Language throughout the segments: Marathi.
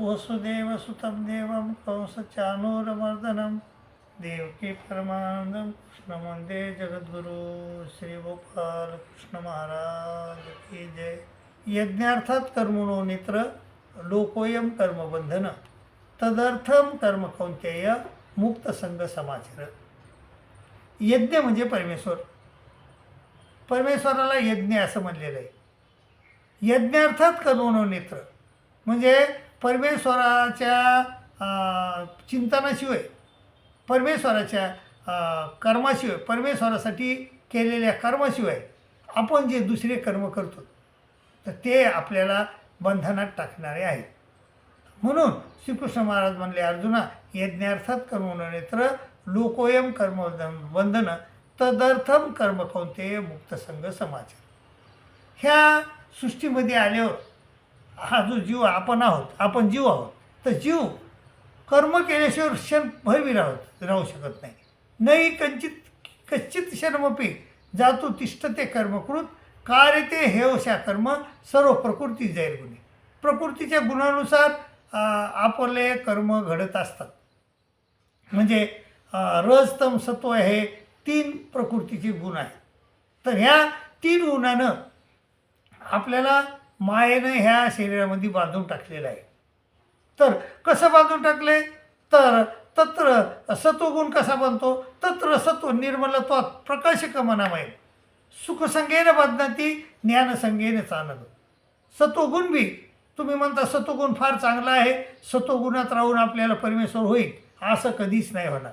वसुदेवसुतं देवं कंसचानूरमर्दनं देवकी परमानंदं कृष्णमंदे जगद्गुरु श्री गोपाल कृष्ण महाराज की जय। यज्ञार्थात कर्मणो नेत्र लोकोयम कर्मबंधन तदर्थम कर्म कौंतेय मुक्त संघ समाचार। यज्ञ म्हणजे परमेश्वर। परमेश्वराला यज्ञ असं म्हणलेलं आहे। यज्ञार्थात कर्मणो नेत्र म्हणजे परमेश्वराच्या चिंतनाशिवाय परमेश्वराच्या कर्माशिवाय परमेश्वरासाठी केलेल्या कर्माशिवाय आपण जे दुसरे कर्म करतो तर ते आपल्याला बंधनात टाकणारे आहेत म्हणून श्रीकृष्ण महाराज म्हणले अर्जुना यज्ञार्थात कर्म नेत्र लोकोयम कर्म बंधनं तदर्थम कर्म कोणते मुक्तसंग समाज ह्या सृष्टीमध्ये आल्यावर हा जो जीव आपण आहोत आपण जीव आहोत तर जीव कर्म केल्याशिवाय क्षण भयवी राहत राहू शकत नाही. नाही कंचित कच्चित क्षणमपी जातो तिष्ठते कर्मकृत कार्य ते हेवशा कर्म सर्व प्रकृती जाईल गुणे प्रकृतीच्या गुणानुसार आपले कर्म घडत असतात. म्हणजे रजतम सत्व हे तीन प्रकृतीचे गुण आहेत. तर ह्या तीन गुणानं आपल्याला मायेनं ह्या शरीरामध्ये बांधून टाकलेलं आहे. तर कसं बांधून टाकले? तर तत्र सत्वगुण कसा बनतो? तत्र सत्व निर्मलत्वात प्रकाशक मनामय बांधणं ती ज्ञानसंखेनं चालत सत्वगुण बी तुम्ही म्हणता सत्वगुण फार चांगला आहे सत्वगुणात राहून आपल्याला परमेश्वर होईल असं कधीच नाही होणार.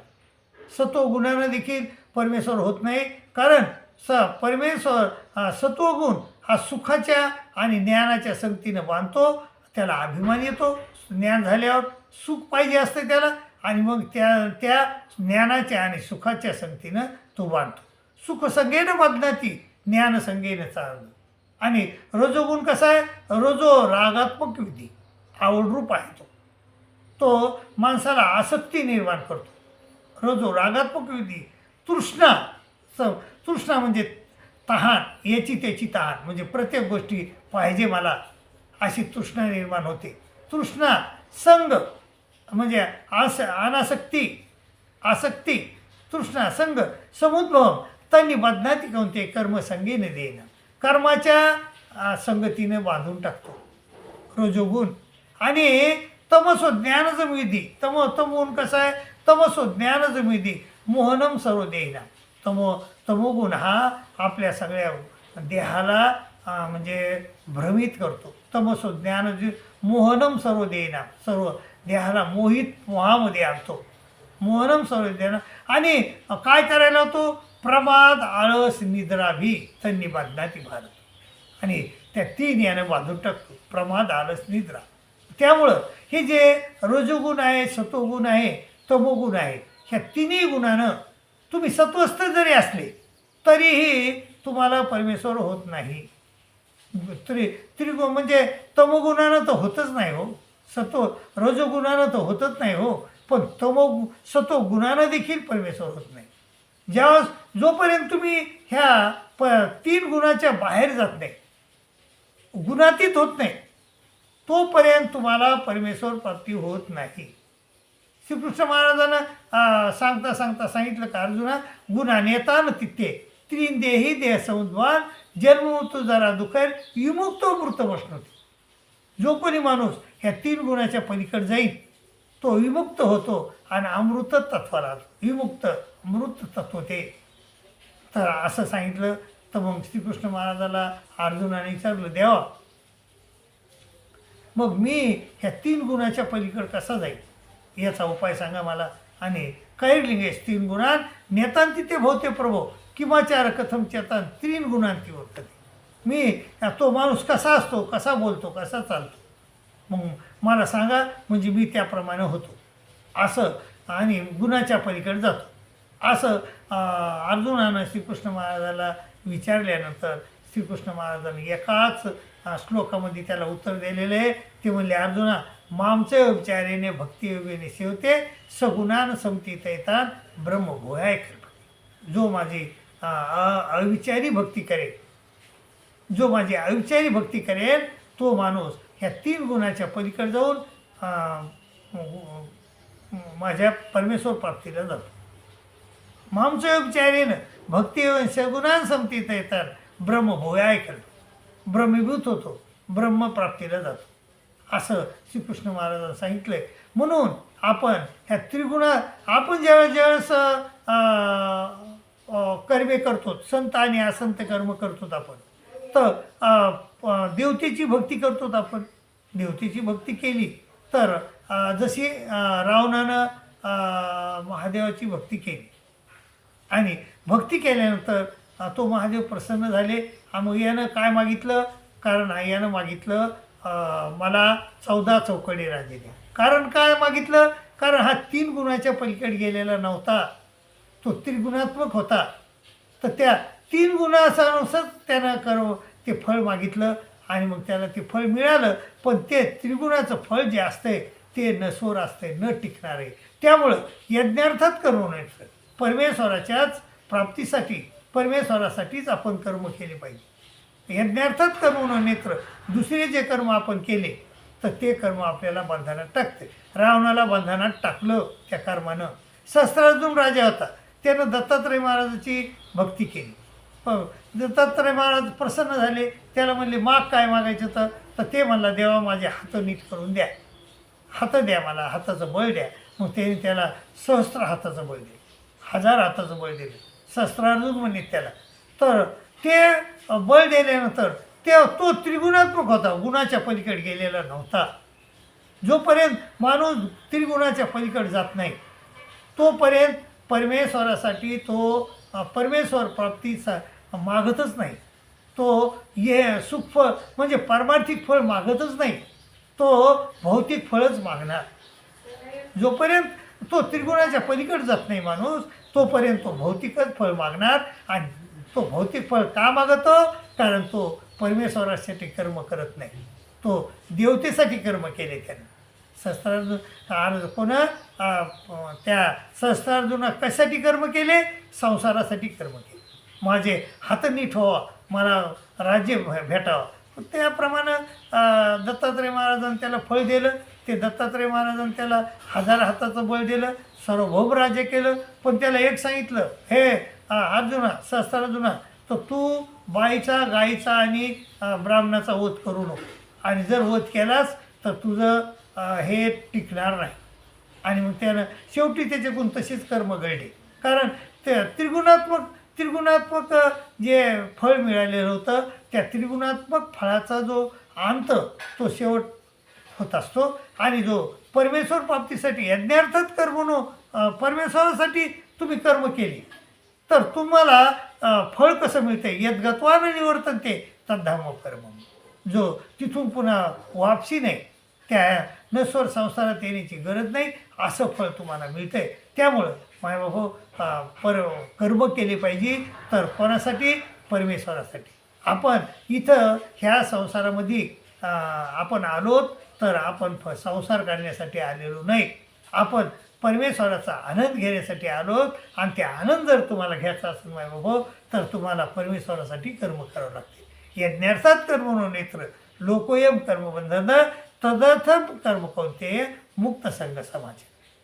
सत्वगुणानं देखील परमेश्वर होत नाही कारण स परमेश्वर सत्वगुण हा सुखाच्या आणि ज्ञानाच्या संगतीनं बांधतो त्याला अभिमान येतो. ज्ञान झाल्यावर सुख पाहिजे असतं त्याला आणि मग त्या त्या ज्ञानाच्या आणि सुखाच्या संगतीनं तो बांधतो. सुखसंगेनं बदनाती ज्ञानसंगेनं चालणं. आणि रजोगुण कसा आहे? रजो रागात्मक विधी आवडरूप आहे तो. तो माणसाला आसक्ती निर्माण करतो. रजो रागात्मक विधी तृष्णा तृष्णा म्हणजे तहान याची त्याची तहान. म्हणजे प्रत्येक गोष्टी पाहिजे मला अशी तृष्णा निर्माण होते. तृष्णा संग म्हणजे आस अनासक्ती आसक्ती तृष्णा संग समुद्भव त्यांनी बदनाती कोणते कर्मसंगीने देणं. कर्माच्या संगतीने बांधून टाकतो. रजोगुण. आणि तमसो ज्ञानच विधी तम तमोन कसं आहे? तमसो ज्ञानच विधी मोहनम सर्व देईना तमो तमोगुण हा आपल्या सगळ्या देहाला म्हणजे भ्रमित करतो. तमसो ज्ञान मोहनम सर्व देईना सर्व देहाला मोहित मोहामध्ये आणतो. मोहनम सर्व देणं आणि काय करायला होतो? प्रमाद आळस निद्रा भी त्यांनी ती भारत. आणि त्या तीन यानं बांधून टाकतो. प्रमाद आळस निद्रा. त्यामुळं हे जे रजोगुण आहे सतोगुण आहे तमोगुण आहे ह्या तिन्ही गुणानं तुम्ही सत्वस्थ जरी असले तरीही तुम्हाला परमेश्वर होत नाही. त्रि त्रिगुण म्हणजे तमोगुणानं तर होतच नाही हो. सत्व रजोगुणानं तर होतच नाही हो. पण तमो सत्वगुणानं देखील परमेश्वर होत नाही. ज्यावेळेस जोपर्यंत तुम्ही ह्या प तीन गुणाच्या बाहेर जात नाही गुणातीत होत नाही तोपर्यंत तुम्हाला परमेश्वर प्राप्ती होत नाही. श्रीकृष्ण महाराजांना सांगता सांगता सांगितलं का अर्जुना गुणा नेतान तिथे त्रीन देही देह समुद्वान जन्म मृत्यू जरा दुखेल विमुक्त मृत बसणोती जो कोणी माणूस ह्या तीन गुणाच्या पलीकडे जाईल तो विमुक्त होतो आणि अमृत तत्वाला विमुक्त मृत तत्व ते. तर असं सांगितलं तर मग श्रीकृष्ण महाराजाला अर्जुनाने विचारलं देवा मग मी ह्या तीन गुणाच्या पलीकडे कसा जाईल? याचा उपाय सांगा मला. आणि कैर्लिंगेश तीन गुणान नेतांती ते भोवते प्रभो. किंवाचार कथम चेतान तीन गुणांती वर्तते मी तो माणूस कसा असतो कसा बोलतो कसा चालतो? मग मला सांगा म्हणजे मी त्याप्रमाणे होतो. असं आणि गुणाच्या पलीकडे जातो. असं अर्जुनानं श्रीकृष्ण महाराजाला विचारल्यानंतर श्रीकृष्ण महाराजांनी एकाच श्लोकामध्ये त्याला उत्तर दिलेलं आहे. ते म्हणले अर्जुना मामचे विचारेने भक्तियोगेने सेवते सगुणान समतीत येतात ब्रह्मभोयाय कृपा जो माझी अ- अविचारी भक्ती करेल जो माझी अविचारी भक्ती करेल तो माणूस ह्या तीन गुणाच्या पलीकडे जाऊन माझ्या परमेश्वर प्राप्तीला जातो. मामचं मांसयोपचारीनं भक्तिवंश सगुणान समतीत येतात ब्रह्मभोया ऐकलं ब्रह्मीभूत होतो. ब्रह्मप्राप्तीला जातो. असं श्रीकृष्ण महाराजांनी सांगितलंय. म्हणून आपण ह्या त्रिगुणा आपण ज्यावेळेस ज्यावेळेस कर्मे करतो संत आणि असंत कर्म करतो आपण तर देवतेची भक्ती करतो आपण. देवतेची भक्ती केली तर जशी रावणानं महादेवाची भक्ती केली. आणि भक्ती केल्यानंतर तो महादेव प्रसन्न झाले. मग यानं काय मागितलं? कारण यानं मागितलं मला चौदा चौकडी राजे द्या कारण काय मागितलं? कारण हा तीन गुणाच्या पलीकडे गेलेला नव्हता. तो त्रिगुणात्मक होता. तर त्या तीन गुणानुसार त्यानं कर ते फळ मागितलं आणि मग त्याला ते फळ मिळालं. पण ते त्रिगुणाचं फळ जे असतंय ते नसोर असतंय न टिकणार आहे त्यामुळं यज्ञार्थात करू नये. परमेश्वराच्याच प्राप्तीसाठी परमेश्वरासाठीच आपण कर्म केले पाहिजे. यज्ञार्थच कर्म न नेत्र दुसरे जे कर्म आपण केले तर ते कर्म आपल्याला बंधनात टाकते. रावणाला बंधनात टाकलं त्या कर्मानं. शस्त्रार्जुन राजा होता. त्यानं दत्तात्रय महाराजाची भक्ती केली. हो, दत्तात्रय महाराज प्रसन्न झाले. त्याला म्हणले माग काय मागायचं तर? तर ते म्हणला देवा माझे हात नीट करून द्या. हात द्या मला हाताचं बळ द्या. मग त्याने त्याला सहस्त्र हाताचं बळ दिलं. हजार हाताचं बळ दिलं. शस्त्रार्जुन म्हणले त्याला. तर ते बळ दिल्यानंतर ते तो त्रिगुणात्मक होता. गुणाच्या पलीकडे गेलेला नव्हता. जोपर्यंत माणूस त्रिगुणाच्या पलीकडे जात नाही तोपर्यंत परमेश्वरासाठी तो परमेश्वर प्राप्तीचा मागतच नाही. तो ये सुखफळ म्हणजे पारमार्थिक फळ मागतच नाही. तो भौतिक फळच मागणार. जोपर्यंत तो त्रिगुणाच्या पलीकडे जात नाही माणूस तोपर्यंत तो भौतिकच फळ मागणार आणि तो भौतिक फळ का मागतो? कारण तो परमेश्वरासाठी कर्म करत नाही. तो देवतेसाठी कर्म केले त्यानं. सहस्त्रार्जुन अर्ज कोण? त्या सहस्त्रार्जुना कशासाठी कर्म केले? संसारासाठी कर्म केले. माझे हात नीट व्हावा मला राज्य भेटावं. त्याप्रमाणे दत्तात्रय महाराजांनी त्याला फळ दिलं. ते दत्तात्रय महाराजांनी त्याला हजार हाताचं बळ दिलं सार्वभौम राज्य केलं पण त्याला एक सांगितलं हे अं, अर्जुना शस्त्रार्जुना तर तू बाईचा गाईचा आणि ब्राह्मणाचा वध करू नको. आणि जर वध केलास तर तुझं हे टिकणार नाही. आणि मग त्यानं शेवटी त्याच्याकडून तशीच कर्म घडली. कारण ते त्रिगुणात्मक त्रिगुणात्मक जे फळ मिळालेलं होतं त्या त्रिगुणात्मक फळाचा जो अंत तो शेवट होत असतो. आणि जो परमेश्वर प्राप्तीसाठी यज्ञार्थच कर्म नो परमेश्वरासाठी तुम्ही कर्म केली. तर तुम्हाला फळ कसं मिळते यदगत्वानं निवर्तन ते तद्धाम कर्म. जो तिथून पुन्हा वापसी नाही त्या नस्वर संसारात येण्याची गरज नाही असं फळ तुम्हाला मिळतंय. त्यामुळं मायबाबू पर कर्म केले पाहिजे. तर कोणासाठी? परमेश्वरासाठी. आपण इथं ह्या संसारामध्ये आपण आलोत. तर आपण फ संसार करण्यासाठी आलेलो नाही. आपण परमेश्वराचा आनंद घेण्यासाठी आलो आणि ते आनंद जर तुम्हाला घ्यायचा असेल मायबाबू तर तुम्हाला परमेश्वरासाठी कर्म करावं लागते. यज्ञार्थात कर्म म्हणून नेत्र लोकोयम कर्मबंधन तदर्थम कर्म कोणते मुक्त संघ समाज.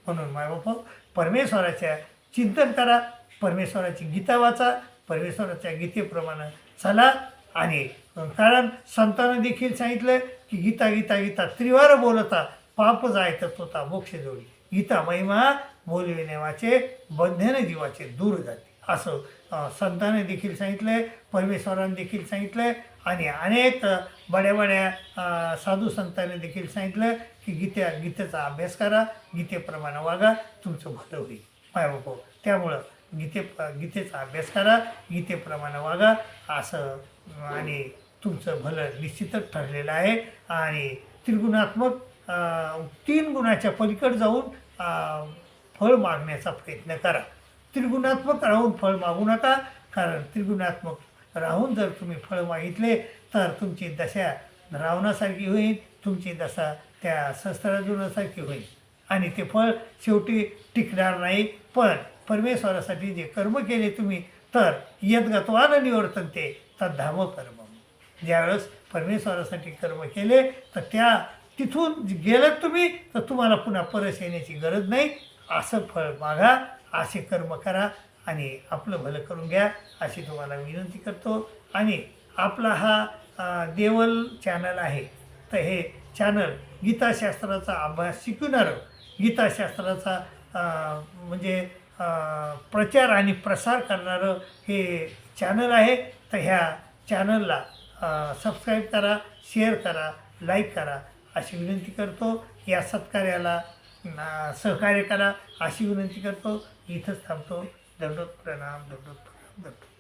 म्हणून माय बाबा परमेश्वराच्या चिंतन करा परमेश्वराची गीता वाचा परमेश्वराच्या गीतेप्रमाणे चला आणि कारण संतांना देखील सांगितलं की गीता गीता गीता त्रिवार बोलता पाप जायत होता मोक्ष जोडी. गीता महिमा बोलविणे वाचे बंधन जीवाचे दूर जाते. असं अं, संतांनी देखील सांगितलंय परमेश्वरांनी देखील सांगितलंय आणि अनेक बड्या बड्या साधू संतांनी देखील सांगितलं की गीते गीतेचा अभ्यास करा गीतेप्रमाणे वागा तुमचं भलं होईल. माय बापू हो, त्यामुळं गीते गीतेचा अभ्यास करा गीतेप्रमाणे वागा असं आणि तुमचं भलं निश्चितच ठरलेलं आहे. आणि त्रिगुणात्मक तीन गुणाच्या पलीकडे जाऊन फळ मागण्याचा प्रयत्न करा. त्रिगुणात्मक राहून फळ मागू नका कारण त्रिगुणात्मक राहून जर तुम्ही फळ मागितले तर तुमची दशा रावणासारखी होईल तुमची दशा त्या शस्त्रार्जुनासारखी होईल. आणि ते फळ शेवटी टिकणार नाही. पण परमेश्वरासाठी जे कर्म केले तुम्ही तर यद्गत्वानं निवर्तन ते तद्धाम कर्म. ज्यावेळेस परमेश्वरासाठी कर्म केले तर त्या तिथून गेलात तुम्ही तर तुम्हाला पुन्हा परत येण्याची गरज नाही. असं फळ मागा असे कर्म करा आणि आपलं भलं करून घ्या अशी तुम्हाला विनंती करतो. आणि आपला हा देवल चॅनल आहे तर हे चॅनल गीताशास्त्राचा अभ्यास शिकवणारं. गीताशास्त्राचा म्हणजे प्रचार आणि प्रसार करणारं हे चॅनल आहे. तर ह्या चॅनलला सबस्क्राईब करा शेअर करा लाईक करा. अशी विनंती करतो या सत्कार्याला सहकार्य करा अशी विनंती करतो. इथंच थांबतो. दंडोत प्रणाम दंडोत प्रणाम दंडोत